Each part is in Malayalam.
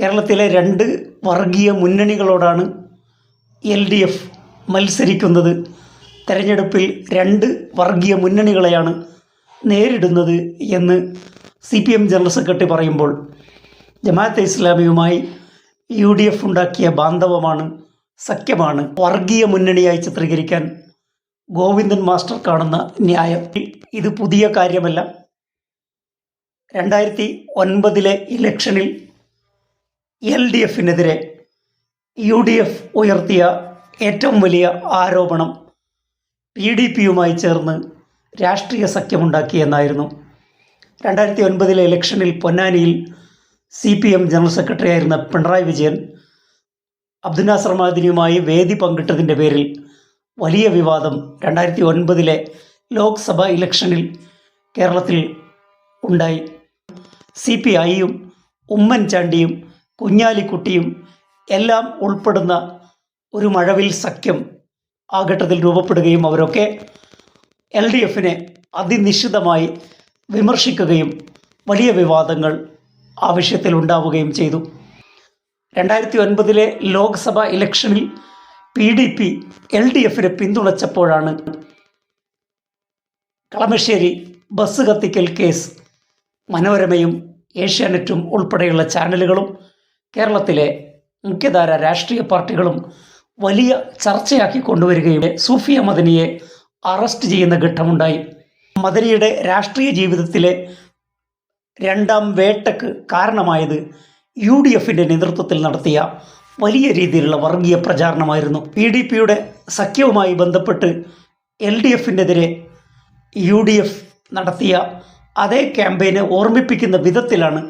കേരളത്തിലെ രണ്ട് വർഗീയ മുന്നണികളോടാണ് എൽ ഡി എഫ് മത്സരിക്കുന്നത്. തെരഞ്ഞെടുപ്പിൽ രണ്ട് വർഗീയ മുന്നണികളെയാണ് നേരിടുന്നത് എന്ന് C P M general secretary പറയുമ്പോൾ ജമാഅത്തെ ഇസ്ലാമിയുമായി യു ഡി എഫ് ഉണ്ടാക്കിയ ബാന്ധവമാണ് സഖ്യമാണ്. വർഗീയ മുന്നണിയായി ചിത്രീകരിക്കാൻ ഗോവിന്ദൻ മാസ്റ്റർ കാണുന്ന ന്യായം. ഇത് പുതിയ കാര്യമല്ല. രണ്ടായിരത്തി ഒൻപതിലെ ഇലക്ഷനിൽ എൽ ഡി എഫിനെതിരെ യു ഡി എഫ് ഉയർത്തിയ ഏറ്റവും വലിയ ആരോപണം പി ഡി പിയുമായി ചേർന്ന് രാഷ്ട്രീയ സഖ്യമുണ്ടാക്കിയെന്നായിരുന്നു. രണ്ടായിരത്തി ഒൻപതിലെ ഇലക്ഷനിൽ പൊന്നാനിയിൽ C P M general secretary ആയിരുന്ന പിണറായി വിജയൻ അബ്ദുൽ നാസർ മാദിനിയുമായി വേദി പങ്കിട്ടതിന്റെ പേരിൽ വലിയ വിവാദം രണ്ടായിരത്തി ഒൻപതിലെ ലോക്സഭ ഇലക്ഷനിൽ കേരളത്തിൽ ഉണ്ടായി. സി പി ഐയും ഉമ്മൻചാണ്ടിയും കുഞ്ഞാലിക്കുട്ടിയും എല്ലാം ഉൾപ്പെടുന്ന ഒരു മഴവിൽ സഖ്യം ആ ഘട്ടത്തിൽ രൂപപ്പെടുകയും അവരൊക്കെ എൽ ഡി എഫിനെ അതിനിശ്ചിതമായി വിമർശിക്കുകയും വലിയ വിവാദങ്ങൾ ആ വിഷയത്തിൽ ഉണ്ടാവുകയും ചെയ്തു. രണ്ടായിരത്തി ഒൻപതിലെ ലോക്സഭ ഇലക്ഷനിൽ P D P L D എഫിനെ പിന്തുണച്ചപ്പോഴാണ് കളമശ്ശേരി ബസ് കത്തിക്കൽ കേസ് മനോരമയും ഏഷ്യാനെറ്റും ഉൾപ്പെടെയുള്ള ചാനലുകളും കേരളത്തിലെ മുഖ്യധാര രാഷ്ട്രീയ പാർട്ടികളും വലിയ ചർച്ചയാക്കി കൊണ്ടുവരികയും സൂഫിയ മദനിയെ അറസ്റ്റ് ചെയ്യുന്ന ഘട്ടമുണ്ടായി. മദനിയുടെ രാഷ്ട്രീയ ജീവിതത്തിലെ രണ്ടാം വേട്ടക്ക് കാരണമായത് യു ഡി എഫിന്റെ നേതൃത്വത്തിൽ നടത്തിയ വലിയ രീതിയിലുള്ള വർഗീയ പ്രചാരണമായിരുന്നു. പി ഡി പിയുടെ സഖ്യവുമായി ബന്ധപ്പെട്ട് എൽ ഡി എഫിനെതിരെ യു ഡി എഫ് നടത്തിയ അതേ ക്യാമ്പയിനെ ഓർമ്മിപ്പിക്കുന്ന വിധത്തിലാണ്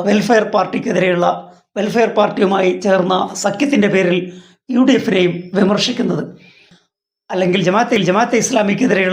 വെൽഫെയർ പാർട്ടിക്കെതിരെയുള്ള വെൽഫെയർ പാർട്ടിയുമായി ചേർന്ന സഖ്യത്തിന്റെ പേരിൽ യു ഡി എഫിനെയും വിമർശിക്കുന്നത്. അല്ലെങ്കിൽ ജമാഅത്തെ ജമാഅത്തെ ഇസ്ലാമിക്കെതിരെയുള്ള